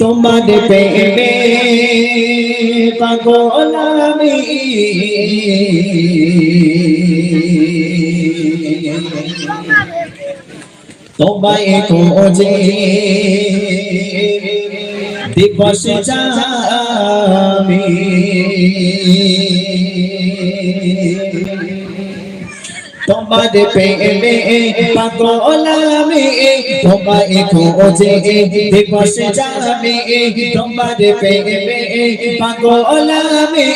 তোমার প্রেমে পাগল আমি। তোমায় খোঁজে দিবস যাবি তোমার প্রেমে পাগল আমি তোমায় খোঁজে দিবস যাবে তোমার প্রেমে পাগল আমি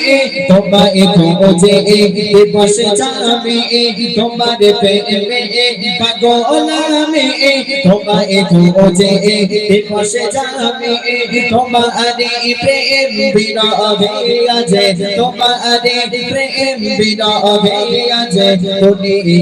তোমায় খোঁজে দিবস যাবে তোমার প্রেমে পাগল আমি তোমায় খোঁজে দিবস যাবে তোমার প্রেম বিরহে আছে তোমার প্রেম বিরহে আছে দুনিয়া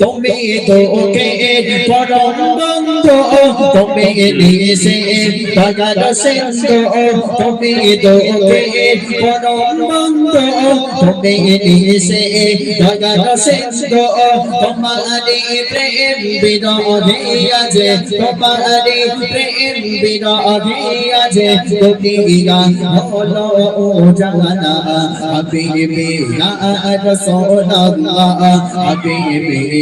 তুমি তোকে পরম বন্ধু তুমি নিশে দয়াল সিন্ধু তুমি তোকে পরম বন্ধু তুমি নিশে দয়াল সিন্ধু তোমারি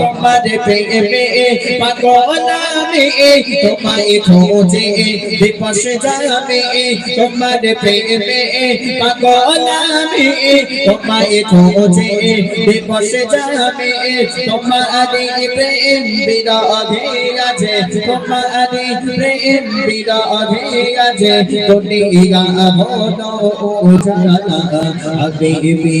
তোমার প্রেমে পাগল আমি তোমায় খোঁজে দিবস যাবে তোমার প্রেমে পাগল আমি তোমায় খোঁজে দিবস যাবে তোমার প্রেম বিরোধী আছে তোমার প্রেম বিরোধী আছে, দুনিয়া হলো জানা হাবিবি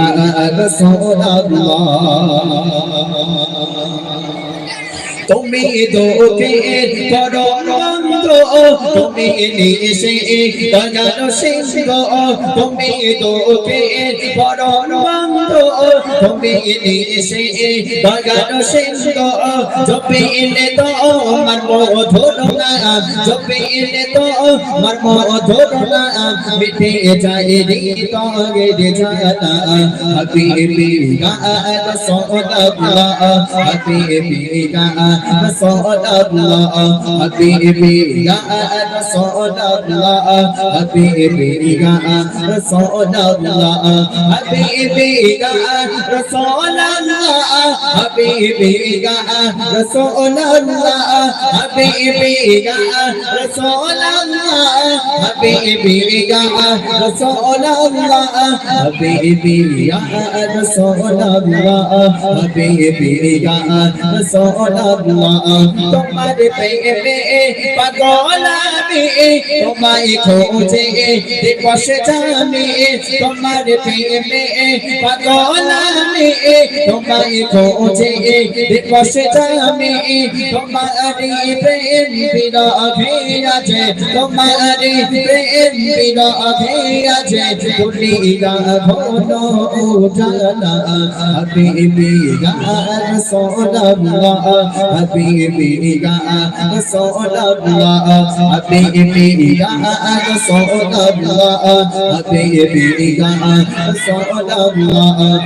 তুমি দোকে পরম বন্ধু তুমি নিশে দয়াল সিংহ। তুমি দোকে পরম বন্ধু তুমি এসে বাগান সিংহ জপে এলে তো আমার মধুর না জপে এলে তো আমার মধুর না মিটে যায় রে তো গে রে জানা হাবিবি গান সোনাল্লাহ হাবিবি গান সোনাল্লাহ হাবিবি গান সোনাল্লাহ হাবিবি গান সোনাল্লাহ হাবিবি গান رسول اللہ حبیبی کا رسول اللہ حبیبی کا رسول اللہ حبیبی کا رسول اللہ حبیبی یا رسول اللہ حبیبی کا رسول اللہ تمہارے پیمے پگول আমি তোমায় খোঁজে দিবস জানি তোমার প্রেমে পাগল আলামে তোমায় খোঁজে দিবসে জামে তোমারি প্রেম বিরহে আছে, তোমারি প্রেম বিরহে আছে, দুনিয়া ঘন উজালা হাবিবি ইয়া রাসূলুল্লাহ হাবিবি ইয়া রাসূলুল্লাহ হাবিবি ইয়া রাসূলুল্লাহ হাবিবি ইয়া রাসূলুল্লাহ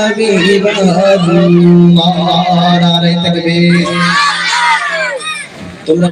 হাবিব আল্লাহ নারায়ে তাকবীর। তোমরা